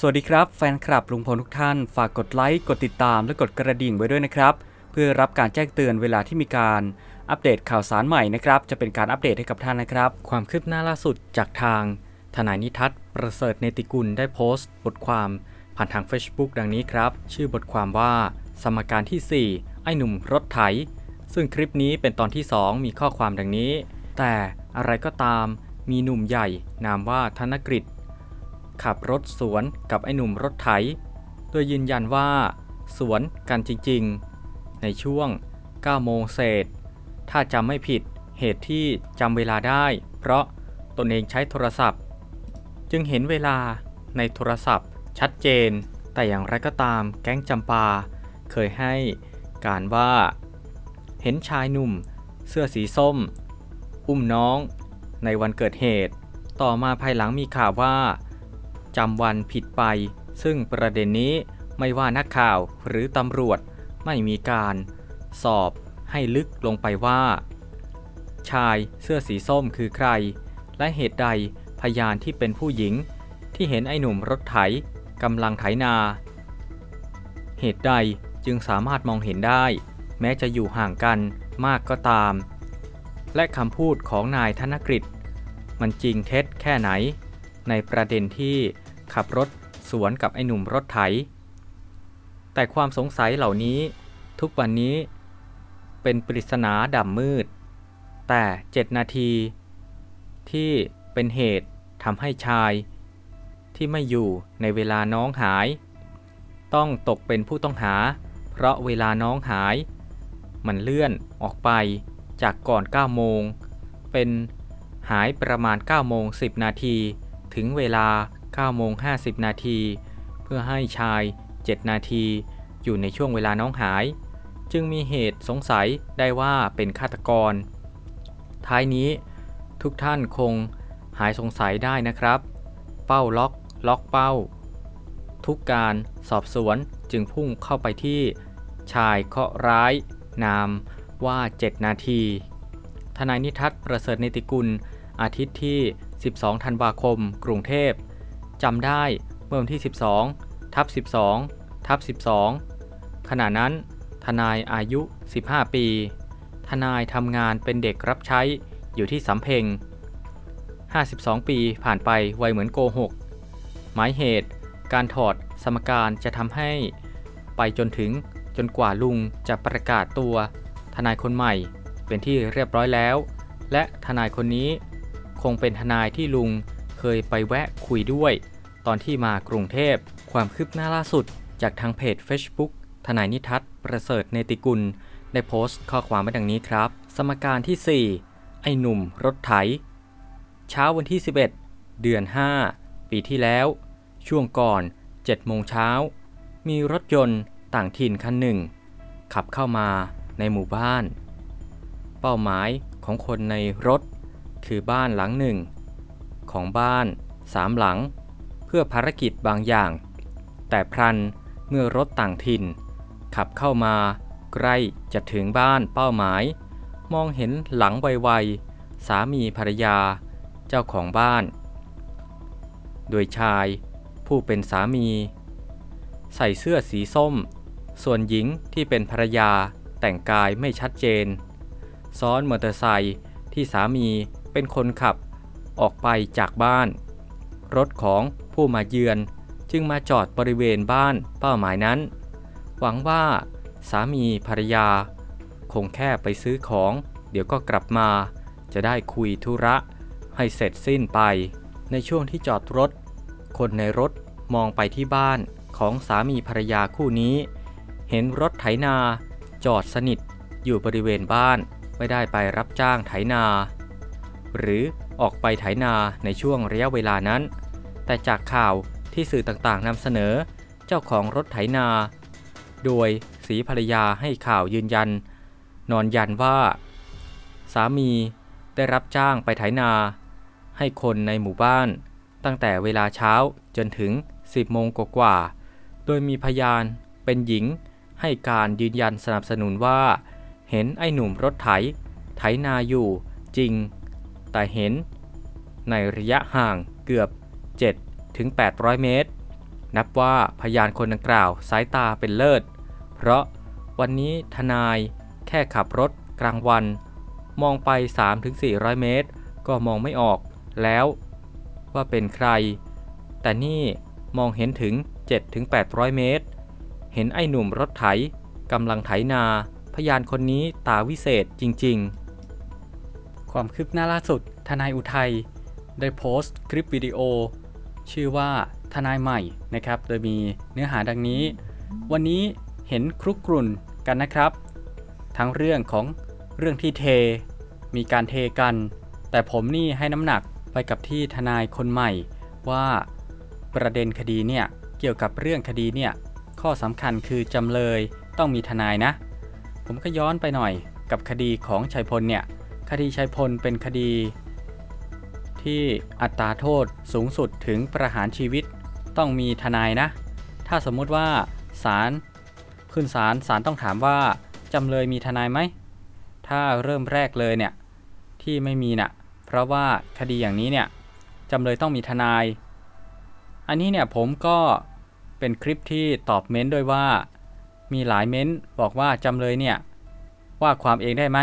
สวัสดีครับแฟนคลับลุงพลทุกท่าน ฝากกดไลค์ กดติดตามและกดกระดิ่งไว้ด้วยนะครับ เพื่อรับการแจ้งเตือนเวลาที่มีการอัปเดตข่าวสารใหม่นะครับ จะเป็นการอัปเดตให้กับท่านนะครับ ความคืบหน้าล่าสุดจากทาง ทนายนิทัศน์ประเสริฐเนติกุลได้โพสต์ บทความผ่านทาง Facebook ดังนี้ครับ ชื่อบทความว่า สมการที่ 4 ไอ้หนุ่มรถไถ ซึ่งคลิปนี้เป็นตอนที่ 2 มีข้อความดังนี้ แต่อะไรก็ตามมีหนุ่มใหญ่นามว่าธนกฤษ ขับรถสวนกับไอ้หนุ่มรถไถ โดยยืนยันว่า สวนกันจริงๆ ในช่วง 9 โมงเศษ ถ้าจำไม่ผิดเหตุที่จำเวลาได้ เพราะตนเองใช้โทรศัพท์ จึงเห็นเวลาในโทรศัพท์ชัดเจน แต่อย่างไรก็ตามแก๊งจำปา เคยให้การว่า เห็นชายหนุ่ม เสื้อสีส้ม อุ้มน้อง ในวันเกิดเหตุ ต่อมาภายหลังมีข่าวว่า จำวันผิดไป ซึ่งประเด็นนี้ไม่ว่านักข่าวหรือตำรวจไม่มีการ สอบให้ลึกลงไปว่า ชายเสื้อสีส้มคือใคร และเหตุใดพยานที่เป็นผู้หญิง ที่เห็นไอ้หนุ่มรถไถกำลังไถนา เหตุใดจึงสามารถมองเห็นได้ แม้จะอยู่ห่างกันมากก็ตาม และคำพูดของนายธนกฤษ มันจริงเท็จแค่ไหน ในประเด็นที่ ขับรถสวนกับไอ้หนุ่มรถไถ แต่ความสงสัยเหล่านี้ทุกวันนี้ เป็นปริศนาดำมืด แต่7นาที ที่เป็นเหตุทำให้ชาย ที่ไม่อยู่ในเวลาน้องหาย ต้องตกเป็นผู้ต้องหา เพราะเวลาน้องหาย มันเลื่อนออกไปจากก่อน 9 โมง เป็นหายประมาณ 9 โมง 10 นาที ถึงเวลา 9โมง50 นาที เพื่อให้ชาย 7 นาที อยู่ในช่วงเวลาน้องหาย จึงมีเหตุสงสัยได้ว่าเป็นฆาตกร ท้ายนี้ทุกท่านคงหายสงสัยได้นะครับ เป้าล็อกล็อกเป้า ทุกการสอบสวนจึงพุ่งเข้าไปที่ชายเคราะห์ร้าย นามว่า 7 นาที ทนายนิทัศน์ประเสริฐเนติกุล อาทิตย์ที่ 12 ธันวาคม กรุงเทพ จำได้เมื่อวันที่ 12ทับ12ทับ12 ขณะนั้น ทนายอายุ 15 ปี ทนายทำงานเป็นเด็กรับใช้อยู่ที่สำเพ็ง 52 ปีผ่านไปไวเหมือนโกหก หมายเหตุการถอดสมการจะทำให้ ไปจนถึงจนกว่าลุงจะประกาศตัว ทนายคนใหม่เป็นที่เรียบร้อยแล้ว และทนายคนนี้คงเป็นทนายที่ลุง ยไปแวะคุยด้วย ตอนที่มากรุงเทพ ความคืบหน้าล่าสุด จากทางเพจ Facebook ทนายนิทัศน์ประเสริฐเนติกุล ได้โพสต์ข้อความไว้ดังนี้ครับ สมการที่ 4 ไอ้หนุ่มรถไถ เช้าวันที่ 11 เดือน 5 ปีที่แล้ว ช่วงก่อน7โมงเช้า มีรถยนต์ต่างถิ่นคันหนึ่ง ขับเข้ามาในหมู่บ้าน เป้าหมายของคนในรถ คือบ้านหลังหนึ่ง ของบ้านสามหลัง เพื่อภารกิจบางอย่าง แต่พลันเมื่อรถต่างถิ่น ขับเข้ามา ใกล้จะถึงบ้านเป้าหมาย มองเห็นหลังไวๆสามีภรรยา เจ้าของบ้าน โดยชาย ผู้เป็นสามี ใส่เสื้อสีส้ม ส่วนหญิงที่เป็นภรรยาแต่งกายไม่ชัดเจน ซ้อนมอเตอร์ไซค์ที่สามีเป็นคนขับ ออกไปจากบ้าน รถของผู้มาเยือนจึงมาจอดบริเวณบ้านเป้าหมายนั้น หวังว่าสามีภรรยา คงแค่ไปซื้อของ เดี๋ยวก็กลับมา จะได้คุยธุระ ให้เสร็จสิ้นไป ในช่วงที่จอดรถ คนในรถมองไปที่บ้านของสามีภรรยาคู่นี้ เห็นรถไถนาจอดสนิทอยู่บริเวณบ้านไม่ได้ไปรับจ้างไถนา หรือ ออกไปไถนาในช่วงระยะเวลานั้น แต่จากข่าวที่สื่อต่างๆนำเสนอเจ้าของรถไถนา โดยสีภรรยาให้ข่าวยืนยัน นอนยันว่า สามีได้รับจ้างไปไถนา ให้คนในหมู่บ้าน ตั้งแต่เวลาเช้าจนถึง 10 โมงกว่าๆโดยมีพยานเป็นหญิงให้การยืนยันสนับสนุนว่า เห็นไอ้หนุ่มรถไถ ไถนาอยู่จริง แต่เห็น ในระยะห่างเกือบ 7 ถึง 800 เมตร นับว่าพยานคนดังกล่าวสายตาเป็นเลิศ เพราะวันนี้ทนายแค่ขับรถกลางวัน มองไป 3-400 เมตร ก็มองไม่ออกแล้วว่าเป็นใคร แต่นี่มองเห็นถึง 7-800 เมตร เห็นไอ้หนุ่มรถไถกำลังไถนา พยานคนนี้ตาวิเศษจริง ๆ ความคืบหน้าล่าสุด ทนายอุทัย ได้โพสต์คลิปวิดีโอ ชื่อว่าทนายใหม่นะครับ โดยมีเนื้อหาดังนี้ วันนี้เห็นครุกกรุ่นกันนะครับ ทั้งเรื่องของเรื่องที่เท มีการเทกัน แต่ผมนี่ให้น้ำหนักไปกับที่ทนายคนใหม่ ว่าประเด็นคดีเนี่ยเกี่ยวกับเรื่องคดีเนี่ยข้อสำคัญคือจำเลยต้องมีทนายนะ ผมก็ย้อนไปหน่อยกับคดีของชัยพลเนี่ย คดีชัยพลเป็นคดี ที่อัตราโทษสูงสุดถึงประหารชีวิตต้องมีทนายนะ ถ้าสมมุติว่าศาลขึ้นศาลศาลต้องถามว่าจำเลยมีทนายไหม ถ้าเริ่มแรกเลยเนี่ย ที่ไม่มีนะ่ะ เพราะว่าคดีอย่างนี้เนี่ยจำเลยต้องมีทนาย อันนี้เนี่ยผมก็เป็นคลิปที่ตอบเม้นด้วยว่า มีหลายเม้นบอกว่าจำเลยเนี่ยว่าความเองได้ไหม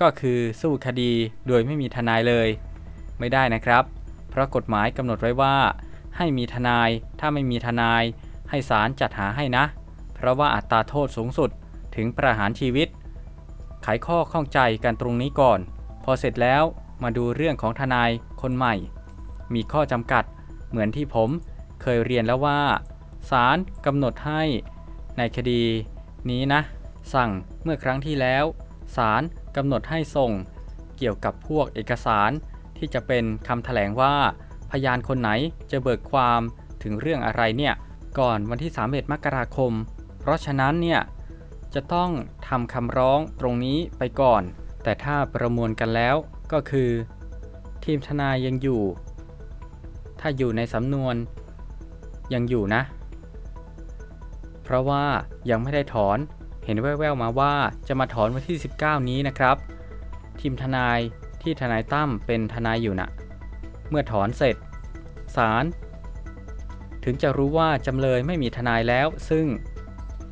ก็คือสู้คดีโดยไม่มีทนายเลย ไม่ได้นะครับ เพราะกฎหมายกำหนดไว้ว่า ให้มีทนายถ้าไม่มีทนาย ให้ศาลจัดหาให้นะ เพราะว่าอัตราโทษสูงสุดถึงประหารชีวิต ไขข้อข้องใจกันตรงนี้ก่อน พอเสร็จแล้วมาดูเรื่องของทนายคนใหม่ มีข้อจำกัดเหมือนที่ผมเคยเรียนแล้วว่าศาลกำหนดให้ในคดีนี้นะ สั่งเมื่อครั้งที่แล้ว ศาลกำหนดให้ส่ง เกี่ยวกับพวกเอกสารที่จะเป็นคำถแถลงว่าพยานคนไหนจะเบิกความถึงเรื่องอะไรเนี่ยก่อนวันที่31มกราคม เพราะฉะนั้นเนี่ยจะต้องทำคำร้องตรงนี้ไปก่อน แต่ถ้าประมวลกันแล้วก็คือ ทีมทนายยังอยู่ ถ้าอยู่ในสำนวนยังอยู่นะ เพราะว่ายังไม่ได้ถอน เห็นแว่วๆมาว่าจะมาถอนวันที่ 19 นี้นะครับ ทีมทนายที่ทนายตั้มเป็นทนายอยู่นะ่ะเมื่อถอนเสร็จศาลถึงจะรู้ว่าจำเลยไม่มีทนายแล้ว ซึ่ง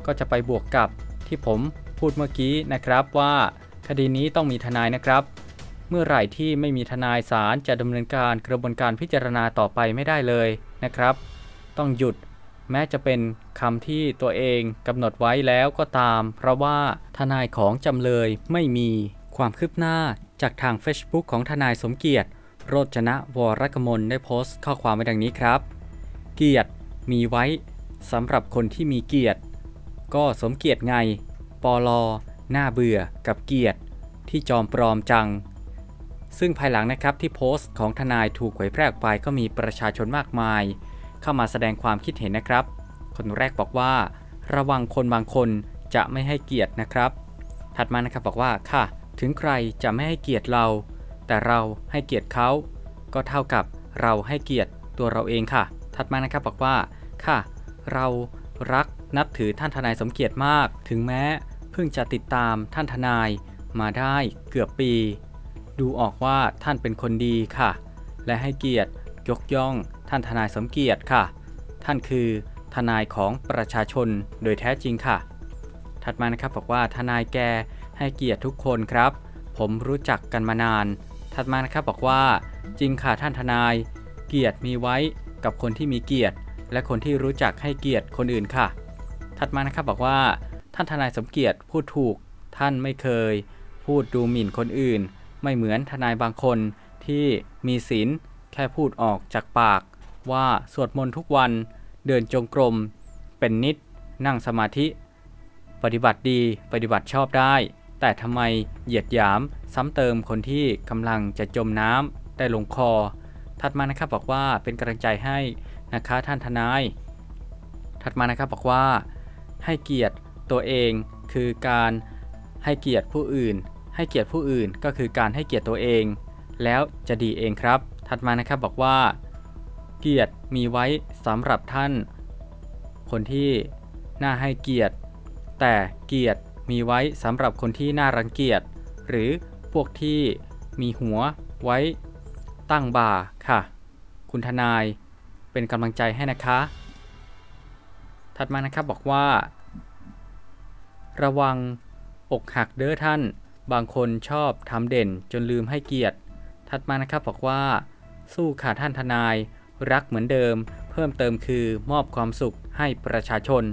ก็จะไปบวกกับที่ผมพูดเมื่อกี้นะครับว่าคดีนี้ต้องมีทนายนะครับ เมื่อไหร่ที่ไม่มีทนายศาลจะดำเนินการกระบวนการพิจารณาต่อไปไม่ได้เลยนะครับ ต้องหยุด แม้จะเป็นคำที่ตัวเองกำหนดไว้แล้วก็ตาม เพราะว่าทนายของจำเลยไม่มีความคืบหน้าจากทาง Facebook ของทนายสมเกียรติ โรจนะวรกมลได้โพสต์ข้อความไว้ดังนี้ครับ เกียรติมีไว้สำหรับคนที่มีเกียรติ ก็สมเกียรติไงปอลอหน้าเบื่อกับเกียรติ ที่จอมปลอมจัง ซึ่งภายหลังนะครับที่โพสต์ของทนายถูกเผยแพร่ออกไปก็มีประชาชนมากมาย เข้ามาแสดงความคิดเห็นนะครับ คนแรกบอกว่า ระวังคนบางคนจะไม่ให้เกียรตินะครับ ถัดมานะครับบอกว่าค่ะ ถึงใครจะไม่ให้เกียรติเรา แต่เราให้เกียรติเขา ก็เท่ากับเราให้เกียรติตัวเราเองค่ะ ถัดมานะครับบอกว่าค่ะ เรารักนับถือท่านทนายสมเกียรติมาก ถึงแม้เพิ่งจะติดตามท่านทนายมาได้เกือบปี ดูออกว่าท่านเป็นคนดีค่ะ และให้เกียรติยกย่อง ท่านทนายสมเกียรติค่ะ ท่านคือทนายของประชาชนโดยแท้จริงค่ะ ถัดมานะครับบอกว่าทนายแกให้เกียรติทุกคนครับ ผมรู้จักกันมานาน ถัดมานะครับบอกว่า จริงค่ะท่านทนาย เกียรติมีไว้กับคนที่มีเกียรติ และคนที่รู้จักให้เกียรติคนอื่นค่ะ ถัดมานะครับบอกว่า ท่านทนายสมเกียรติพูดถูก ท่านไม่เคย พูดดูหมิ่นคนอื่น ไม่เหมือนทนายบางคนที่มีศีลแค่พูดออกจากปาก ว่าสวดมนต์ทุกวันเดินจงกรม เป็นนิด นั่งสมาธิ ปฏิบัติดีปฏิบัติชอบได้ แต่ทำไมเหยียดหยามซ้ำเติมคนที่กำลังจะจมน้ำได้ลงคอ ถัดมานะครับบอกว่าเป็นกำลังใจให้นะคะท่านทนาย ถัดมานะครับบอกว่า ให้เกียรติตัวเองคือการให้เกียรติผู้อื่น ให้เกียรติผู้อื่นก็คือการให้เกียรติตัวเอง แล้วจะดีเองครับ ถัดมานะครับบอกว่า เกียรติมีไว้สำหรับท่าน คนที่น่าให้เกียรติ แต่เกียรติมีไว้สำหรับคนที่น่ารังเกียจ หรือพวกที่มีหัวไว้ตั้งบ่าค่ะ คุณทนายเป็นกำลังใจให้นะคะ ถัดมานะครับบอกว่า ระวังอกหักเด้อท่าน บางคนชอบทำเด่นจนลืมให้เกียรติ ถัดมานะครับบอกว่า สู้ค่ะท่านทนาย รักเหมือนเดิม เพิ่มเติมคือมอบความสุขให้ประชาชน